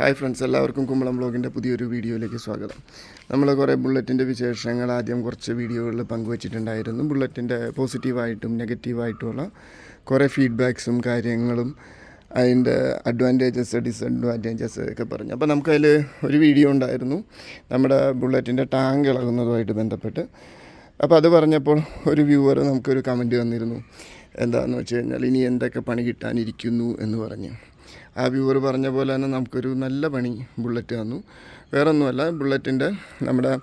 Hi friends എല്ലാവർക്കും കുമ്പളം ബ്ലോഗിന്റെ പുതിയൊരു വീഡിയോയിലേക്ക് സ്വാഗതം. നമ്മൾ കുറേ ബുള്ളറ്റിന്റെ വിശേഷങ്ങൾ ആദ്യം കുറച്ച് വീഡിയോകളിൽ പങ്കുവച്ചിട്ടുണ്ടായിരുന്നു. ബുള്ളറ്റിന്റെ പോസിറ്റീവായിട്ടും നെഗറ്റീവായിട്ടുമുള്ള കുറേ ഫീഡ്ബാക്സും കാര്യങ്ങളും അതിന്റെ അഡ്വാന്റേജസ് ഡിസഡ്വാന്റേജസ് ഒക്കെ പറഞ്ഞു. അപ്പോൾ നമുക്കതിൽ ഒരു വീഡിയോ ഉണ്ടായിരുന്നു. നമ്മുടെ ബുള്ളറ്റിന്റെ ടാങ്ക് ഇളകുന്നതുമായിട്ട് ബന്ധപ്പെട്ട്. അപ്പോൾ അത് പറഞ്ഞപ്പോൾ ഒരു വ്യൂവർ നമുക്കൊരു കമന്റ് വന്നിരുന്നു എന്താണെന്ന് വെച്ച് കഴിഞ്ഞാൽ ഇനി എന്തൊക്കെ പണി കിട്ടാനിരിക്കുന്നു എന്ന് പറഞ്ഞ്. ആ വ്യൂവർ പറഞ്ഞ പോലെ തന്നെ നമുക്കൊരു നല്ല പണി ബുള്ളറ്റ് തന്നു. വേറെ ഒന്നുമല്ല ബുള്ളറ്റിന്റെ നമ്മുടെ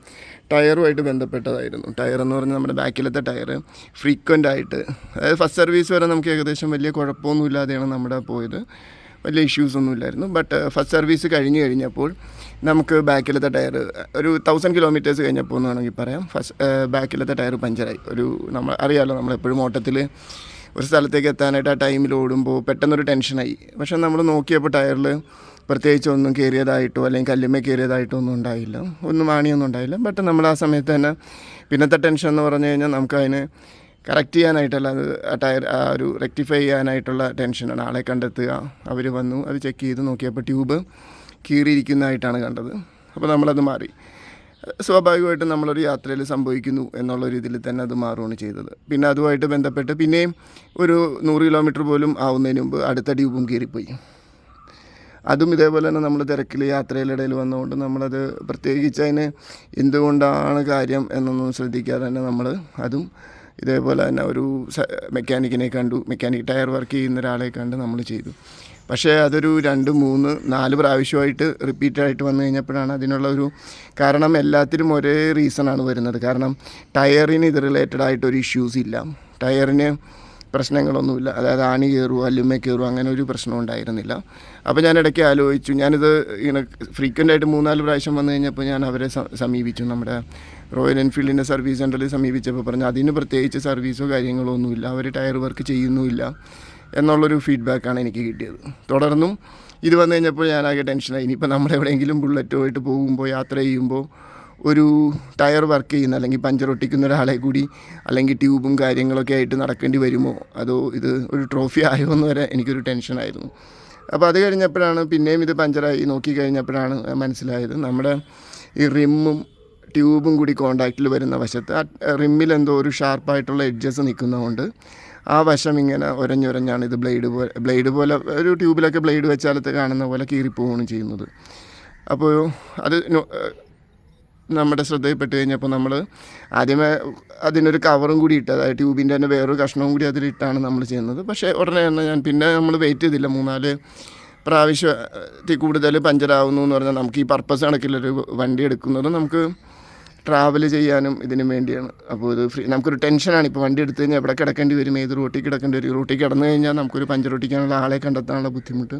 ടയറുമായിട്ട് ബന്ധപ്പെട്ടതായിരുന്നു. ടയർ എന്ന് പറഞ്ഞാൽ നമ്മുടെ ബാക്കിലത്തെ ടയർ ഫ്രീക്വന്റ് ആയിട്ട് അതായത് ഫസ്റ്റ് സർവീസ് വരെ നമുക്ക് ഏകദേശം വലിയ കുഴപ്പമൊന്നുമില്ലാതെയാണ് നമ്മുടെ പോയത്. വലിയ ഇഷ്യൂസ് ഒന്നും ഇല്ലായിരുന്നു. ബട്ട് ഫസ്റ്റ് സർവീസ് കഴിഞ്ഞ് കഴിഞ്ഞപ്പോൾ നമുക്ക് ബാക്കിലത്തെ ടയർ ഒരു തൗസൻഡ് കിലോമീറ്റേഴ്സ് കഴിഞ്ഞപ്പോൾ എന്ന് വേണമെങ്കിൽ പറയാം. ഫസ്റ്റ് ബാക്കിലത്തെ ടയർ പഞ്ചറായി. ഒരു നമ്മൾ അറിയാമല്ലോ നമ്മളെപ്പോഴും ഓട്ടത്തിൽ ഒരു സ്ഥലത്തേക്ക് എത്താനായിട്ട് ആ ടൈമിൽ ഓടുമ്പോൾ പെട്ടെന്നൊരു ടെൻഷനായി പക്ഷെ നമ്മൾ നോക്കിയപ്പോൾ ടയറിൽ പ്രത്യേകിച്ച് ഒന്നും കയറിയതായിട്ടോ അല്ലെങ്കിൽ കല്ലുമ്മ കയറിയതായിട്ടോ ഒന്നും ഉണ്ടായില്ല. ഒന്നും ആണിയൊന്നും ഉണ്ടായില്ല. ബട്ട് നമ്മൾ ആ സമയത്ത് തന്നെ പിന്നത്തെ ടെൻഷൻ എന്ന് പറഞ്ഞു കഴിഞ്ഞാൽ നമുക്കതിന് കറക്റ്റ് ചെയ്യാനായിട്ടല്ല അത് ആ ടയർ ആ ഒരു റെക്ടിഫൈ ചെയ്യാനായിട്ടുള്ള ടെൻഷനാണ് ആളെ കണ്ടെത്തുക അവർ വന്നു അത് ചെക്ക് ചെയ്ത് നോക്കിയപ്പോൾ ട്യൂബ് കീറിയിരിക്കുന്നതായിട്ടാണ് കണ്ടത്. അപ്പോൾ നമ്മളത് മാറി. സ്വാഭാവികമായിട്ടും നമ്മളൊരു യാത്രയിൽ സംഭവിക്കുന്നു എന്നുള്ള രീതിയിൽ തന്നെ അത് മാറുകയാണ് ചെയ്തത്. പിന്നെ അതുമായിട്ട് ബന്ധപ്പെട്ട് പിന്നെയും ഒരു നൂറ് കിലോമീറ്റർ പോലും ആവുന്നതിന് മുമ്പ് അടുത്ത ട്യൂബും കയറിപ്പോയി അതും ഇതേപോലെ തന്നെ നമ്മൾ തിരക്കിൽ യാത്രയിലിടയിൽ വന്നുകൊണ്ട് നമ്മളത് പ്രത്യേകിച്ച് അതിന് എന്തുകൊണ്ടാണ് കാര്യം എന്നൊന്നും ശ്രദ്ധിക്കാതെ തന്നെ നമ്മൾ അതും ഇതേപോലെ തന്നെ ഒരു മെക്കാനിക്കിനെ കണ്ടു. മെക്കാനിക് ടയർ വർക്ക് ചെയ്യുന്ന ഒരാളെ കണ്ട് നമ്മൾ ചെയ്തു. പക്ഷേ അതൊരു രണ്ട് മൂന്ന് നാല് പ്രാവശ്യമായിട്ട് റിപ്പീറ്റായിട്ട് വന്നു കഴിഞ്ഞപ്പോഴാണ് അതിനുള്ള ഒരു കാരണം എല്ലാത്തിനും ഒരേ റീസണാണ് വരുന്നത്. കാരണം ടയറിന് ഇത് റിലേറ്റഡ് ആയിട്ട് ഒരു ഇഷ്യൂസ് ഇല്ല. ടയറിന് പ്രശ്നങ്ങളൊന്നുമില്ല. അതായത് ആണി കയറുക അല്ലുമ്മ കയറുക അങ്ങനെ ഒരു പ്രശ്നം ഉണ്ടായിരുന്നില്ല. അപ്പോൾ ഞാൻ ഇടയ്ക്ക് ആലോചിച്ചു. ഞാനിത് ഇങ്ങനെ ഫ്രീക്വന്റ് ആയിട്ട് മൂന്നാൽ പ്രാവശ്യം വന്നു കഴിഞ്ഞപ്പോൾ ഞാൻ അവരെ സമീപിച്ചു. നമ്മുടെ റോയൽ എൻഫീൽഡിന്റെ സർവീസ് സെന്ററിൽ സമീപിച്ചപ്പോൾ പറഞ്ഞു അതിന് പ്രത്യേകിച്ച് സർവീസോ കാര്യങ്ങളോ ഒന്നുമില്ല. അവർ ടയർ വർക്ക് ചെയ്യുന്നുമില്ല. എന്നുള്ളൊരു ഫീഡ്ബാക്കാണ് എനിക്ക് കിട്ടിയത്. തുടർന്നും ഇത് വന്നു കഴിഞ്ഞപ്പോൾ ഞാനാകെ ടെൻഷനായി ഇനിയിപ്പോൾ നമ്മൾ എവിടെയെങ്കിലും ബുള്ളറ്റുമായിട്ട് പോകുമ്പോൾ യാത്ര ചെയ്യുമ്പോൾ ഒരു ടയർ വർക്ക് ചെയ്യുന്ന അല്ലെങ്കിൽ പഞ്ചർ ഒട്ടിക്കുന്ന ഒരാളെ കൂടി അല്ലെങ്കിൽ ട്യൂബും കാര്യങ്ങളൊക്കെ ആയിട്ട് നടക്കേണ്ടി വരുമോ? അതോ ഇത് ഒരു ട്രോഫി ആയോ എന്ന് വരെ എനിക്കൊരു ടെൻഷനായിരുന്നു അപ്പോൾ അത് കഴിഞ്ഞപ്പോഴാണ് പിന്നെയും ഇത് പഞ്ചറായി നോക്കി കഴിഞ്ഞപ്പോഴാണ് മനസ്സിലായത്. നമ്മുടെ ഈ റിമ്മും ട്യൂബും കൂടി കോണ്ടാക്റ്റിൽ വരുന്ന വശത്ത് ആ റിമ്മിൽ എന്തോ ഒരു ഷാർപ്പായിട്ടുള്ള എഡ്ജസ് നിൽക്കുന്നതുകൊണ്ട് ആ വശം ഇങ്ങനെ ഒരഞ്ഞൊരഞ്ഞാണ് ഇത് ബ്ലേഡ് പോലെ ബ്ലേഡ് പോലെ ഒരു ട്യൂബിലൊക്കെ ബ്ലേഡ് വെച്ചാലത്ത് കാണുന്ന പോലെ കീറിപ്പോവുകയാണ് ചെയ്യുന്നത്. അപ്പോൾ അത് നമ്മുടെ ശ്രദ്ധയിൽപ്പെട്ട് കഴിഞ്ഞപ്പോൾ നമ്മൾ ആദ്യമേ അതിനൊരു കവറും കൂടി ഇട്ട് അതായത് ട്യൂബിന്റെ തന്നെ വേറൊരു കഷ്ണവും കൂടി അതിലിട്ടാണ് നമ്മൾ ചെയ്യുന്നത്. പക്ഷേ ഉടനെ തന്നെ ഞാൻ പിന്നെ നമ്മൾ വെയിറ്റ് ചെയ്തില്ല. മൂന്നാൽ പ്രാവശ്യത്തിൽ കൂടുതൽ പഞ്ചറാവുന്നു എന്ന് പറഞ്ഞാൽ നമുക്ക് ഈ പർപ്പസ് കണക്കിലൊരു വണ്ടി എടുക്കുന്നത് നമുക്ക് ട്രാവൽ ചെയ്യാനും ഇതിന് വേണ്ടിയാണ്. അപ്പോൾ ഇത് ഫ്രീ നമുക്കൊരു ടെൻഷനാണ് ഇപ്പോൾ വണ്ടി എടുത്തു കഴിഞ്ഞാൽ എവിടെ കിടക്കേണ്ടി വരും? ഏത് റൂട്ടിൽ കിടക്കേണ്ടി വരും? റൂട്ടിൽ കിടന്നു കഴിഞ്ഞാൽ നമുക്കൊരു പഞ്ചർ ഒട്ടിക്കാനുള്ള ആളെ കണ്ടെത്താനുള്ള ബുദ്ധിമുട്ട്.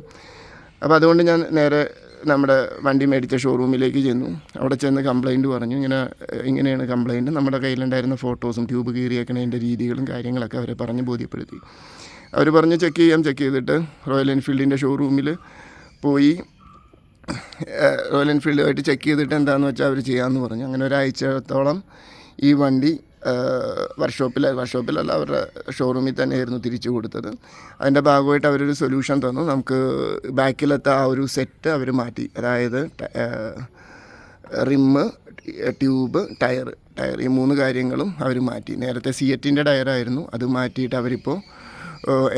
അപ്പോൾ അതുകൊണ്ട് ഞാൻ നേരെ നമ്മുടെ വണ്ടി മേടിച്ച ഷോറൂമിലേക്ക് ചെന്നു. അവിടെ ചെന്ന് കംപ്ലൈന്റ് പറഞ്ഞു. ഇങ്ങനെ ഇങ്ങനെയാണ് കംപ്ലൈന്റ് നമ്മുടെ കയ്യിലുണ്ടായിരുന്ന ഫോട്ടോസും ട്യൂബ് കീറിയേക്കണതിന്റെ രീതികളും കാര്യങ്ങളൊക്കെ അവരെ പറഞ്ഞ് ബോധ്യപ്പെടുത്തി. അവർ പറഞ്ഞ് ചെക്ക് ചെയ്യാം. ചെക്ക് ചെയ്തിട്ട് റോയൽ എൻഫീൽഡിന്റെ ഷോറൂമിൽ പോയി. റോയൽ എൻഫീൽഡുമായിട്ട് ചെക്ക് ചെയ്തിട്ട് എന്താണെന്ന് വെച്ചാൽ അവർ ചെയ്യാമെന്ന് പറഞ്ഞു. അങ്ങനെ ഒരാഴ്ചത്തോളം ഈ വണ്ടി വർക്ക്ഷോപ്പിൽ വർക്ക്ഷോപ്പിലല്ല അവരുടെ ഷോറൂമിൽ തന്നെയായിരുന്നു തിരിച്ചു കൊടുത്തത്. അതിന്റെ ഭാഗമായിട്ട് അവരൊരു സൊല്യൂഷൻ തന്നു. നമുക്ക് ബാക്കിലത്തെ ആ ഒരു സെറ്റ് അവർ മാറ്റി. അതായത് റിമ്മ് ട്യൂബ് ടയർ ടയർ ഈ മൂന്ന് കാര്യങ്ങളും അവർ മാറ്റി. നേരത്തെ സി എറ്റിന്റെ ടയറായിരുന്നു അത് മാറ്റിയിട്ട് അവരിപ്പോൾ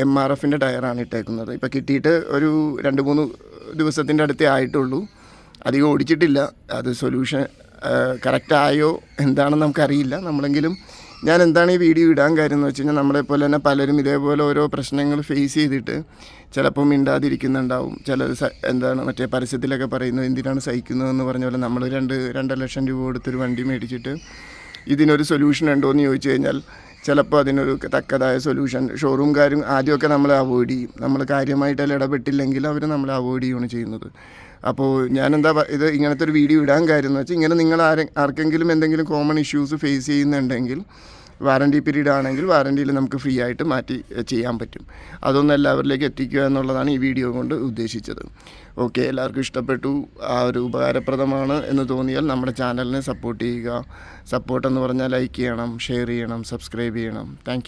എം ആർ എഫിന്റെ ടയറാണ് ഇട്ടേക്കുന്നത്. ഇപ്പോൾ കിട്ടിയിട്ട് ഒരു രണ്ട് മൂന്ന് ദിവസത്തിന്റെ അടുത്തേ ആയിട്ടുള്ളൂ. അധികം ഓടിച്ചിട്ടില്ല. അത് സൊല്യൂഷൻ കറക്റ്റായോ എന്താണെന്ന് നമുക്കറിയില്ല. നമ്മളെങ്കിലും ഞാൻ എന്താണ് ഈ വീഡിയോ ഇടാൻ കാര്യം എന്ന് വെച്ച് കഴിഞ്ഞാൽ നമ്മളെപ്പോലെ തന്നെ പലരും ഇതേപോലെ ഓരോ പ്രശ്നങ്ങൾ ഫേസ് ചെയ്തിട്ട് ചിലപ്പോൾ മിണ്ടാതിരിക്കുന്നുണ്ടാവും. ചില എന്താണ് മറ്റേ പരസ്യത്തിലൊക്കെ പറയുന്നത് എന്തിനാണ് സഹിക്കുന്നതെന്ന് പറഞ്ഞ പോലെ നമ്മൾ രണ്ട് രണ്ടര ലക്ഷം രൂപ കൊടുത്തൊരു വണ്ടി മേടിച്ചിട്ട് ഇതിനൊരു സൊല്യൂഷൻ ഉണ്ടോ എന്ന് ചോദിച്ചു കഴിഞ്ഞാൽ ചിലപ്പോൾ അതിനൊരു തക്കതായ സൊല്യൂഷൻ ഷോറൂംകാരും ആദ്യമൊക്കെ നമ്മളെ അവോയ്ഡ് ചെയ്യും. നമ്മൾ കാര്യമായിട്ടല്ല ഇടപെട്ടില്ലെങ്കിൽ അവർ നമ്മളെ അവോയ്ഡ് ചെയ്യുകയാണ് ചെയ്യുന്നത്. അപ്പോൾ ഞാനെന്താ ഇത് ഇങ്ങനത്തെ ഒരു വീഡിയോ ഇടാൻ കാര്യം എന്ന് വെച്ചാൽ ഇങ്ങനെ നിങ്ങൾ ആരെ ആർക്കെങ്കിലും എന്തെങ്കിലും കോമൺ ഇഷ്യൂസ് ഫേസ് ചെയ്യുന്നുണ്ടെങ്കിൽ വാറണ്ടി പീരീഡ് ആണെങ്കിൽ വാറണ്ടിയിൽ നമുക്ക് ഫ്രീ ആയിട്ട് മാറ്റി ചെയ്യാൻ പറ്റും. അതൊന്നും എല്ലാവരിലേക്ക് എത്തിക്കുക എന്നുള്ളതാണ് ഈ വീഡിയോ കൊണ്ട് ഉദ്ദേശിച്ചത്. ഓക്കെ എല്ലാവർക്കും ഇഷ്ടപ്പെട്ടു. ആ ഒരു ഉപകാരപ്രദമാണ് എന്ന് തോന്നിയാൽ നമ്മുടെ ചാനലിനെ സപ്പോർട്ട് ചെയ്യുക. സപ്പോർട്ട് എന്ന് പറഞ്ഞാൽ ലൈക്ക് ചെയ്യണം ഷെയർ ചെയ്യണം സബ്സ്ക്രൈബ് ചെയ്യണം. താങ്ക്